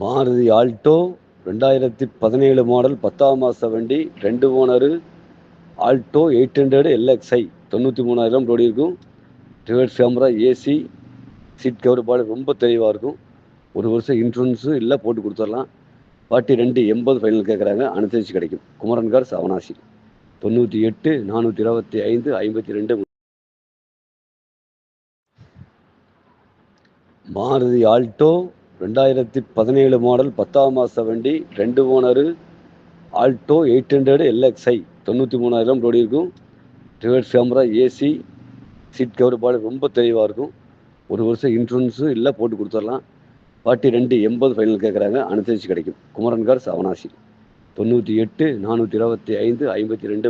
Maruti Alto ரெண்டாயிரத்தி பதினேழு model பத்தாம் மாத வண்டி ரெண்டு owner Alto eight hundred LXi தொண்ணூற்றி மூணாயிரம் ரோடி இருக்கும். Reverse camera AC seat cover body ரொம்ப தெளிவாக இருக்கும். ஒரு வருஷம் இன்சூரன்ஸு இல்லை போட்டு கொடுத்துடலாம். ஃபார்ட்டி ரெண்டு எண்பது ஃபைனல் கேட்குறாங்க அனுசரித்து கிடைக்கும். குமரன் கார் சவனாசி தொண்ணூற்றி எட்டு நானூற்றி இருபத்தி ஐந்து ஐம்பத்தி ரெண்டு. மாருதி ஆல்டோ ரெண்டாயிரத்தி பதினேழு மாடல் பத்தாம் மாத வண்டி ரெண்டு owner Alto eight hundred LXi தொண்ணூற்றி மூணாயிரம் ரோடி இருக்கும். Reverse camera AC seat cover body ரொம்ப தெளிவாக இருக்கும். ஒரு வருஷம் இன்சூரன்ஸும் இல்லை போட்டு கொடுத்துடலாம். ஃபார்ட்டி ரெண்டு எண்பது ஃபைனல் கேட்குறாங்க அனுசரித்து கிடைக்கும். குமரன் கார் சவனாசி. தொண்ணூற்றி எட்டு நானூற்றி இருபத்தி ஐந்து ஐம்பத்தி ரெண்டு